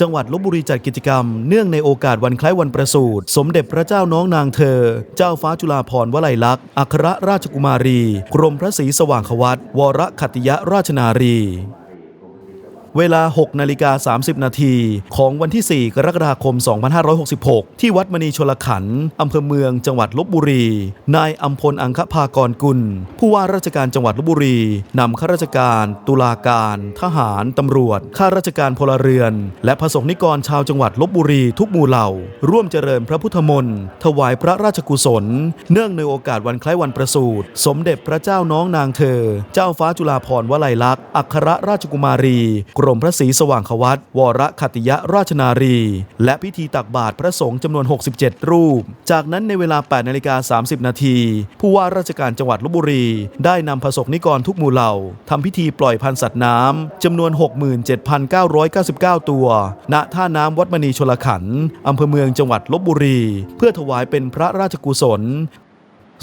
จังหวัดลบบุรีจัดกิจกรรม เนื่องในโอกาสวันคล้ายวันประสูติสมเด็จพระเจ้าน้องนางเธอ เจ้าฟ้าจุฬาภรณ์วลัยลักษณ์อัครราชกุมารี กรมพระศรีสว่างควัตวรขัตติยราชนารี เวลา 6 นาฬิกา 30 นาทีของวันที่ 4 กรกฎาคม 2566 ที่วัดมณีชลขันธ์อำเภอเมืองจังหวัดลบบุรี นายอัมพลอังคภากรกุล ผู้ว่าราชการจังหวัดลบบุรีนำข้าราชการ ตุลาการ ทหาร ตำรวจ ข้าราชการพลเรือน และพระสงฆ์นิกรชาวจังหวัดลบบุรีทุกหมู่เหล่า ร่วมเจริญพระพุทธมนต์ถวายพระราชกุศล เนื่องในโอกาสวันคล้ายวันประสูติสมเด็จพระเจ้าน้องนางเธอ เจ้าฟ้าจุฬาภรณ์วลัยลักษณ์อัครราชกุมารีกรมพระศรีสว่างควัตวรขัตติยราชนารี และพิธีตักบาตรพระสงฆ์จำนวน 67 รูป จากนั้นในเวลา 8นาฬิกา30 นาทีผู้ว่าราชการจังหวัดลบบุรี ได้นำพระสงฆ์นิกรทุกหมู่เหล่าทำพิธีปล่อยพันธุ์สัตว์น้ำจำนวน 67,999 ตัว ณท่าน้ำวัดมณีชลขันธ์อำเภอเมืองจังหวัดลบบุรี เพื่อถวายเป็นพระราชกุศล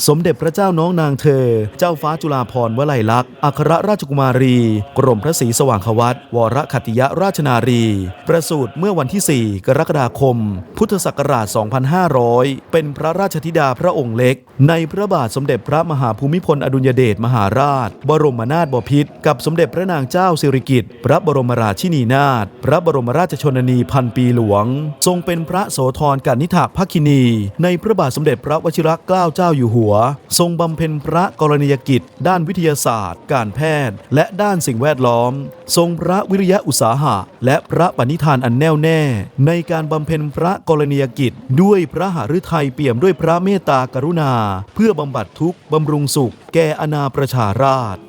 สมเด็จพระเจ้าน้องนางเธอ เจ้าฟ้าจุฬาภรณ์วลัยลักษณ์ อัครราชกุมารี กรมพระศรีสว่างควัตวรขัติยราชนารี ประสูติเมื่อวันที่ 4 กรกฎาคม พุทธศักราช 2500 เป็นพระราชธิดาพระองค์เล็ก ในพระบาทสมเด็จพระมหาภูมิพลอดุลยเดชมหาราช บรมนาถบพิตรกับสมเด็จพระนางเจ้าสิริกิติ์ พระบรมราชินีนาถ พระบรมราชชนนีพันปีหลวง ทรงเป็นพระโสธรกานิฐภคินี ในพระบาทสมเด็จพระวชิรเกล้าเจ้าอยู่หัวว ทรงบำเพ็ญพระกรณียกิจ ด้านวิทยาศาสตร์ การแพทย์ และด้านสิ่งแวดล้อม ทรงพระวิริยะอุตสาหะ และพระปณิธานอันแน่วแน่ ในการบำเพ็ญพระกรณียกิจ ด้วยพระหฤทัยเปี่ยมด้วยพระเมตตากรุณา เพื่อบำบัดทุกข์บำรุงสุข แก่อนาประชาราษฎร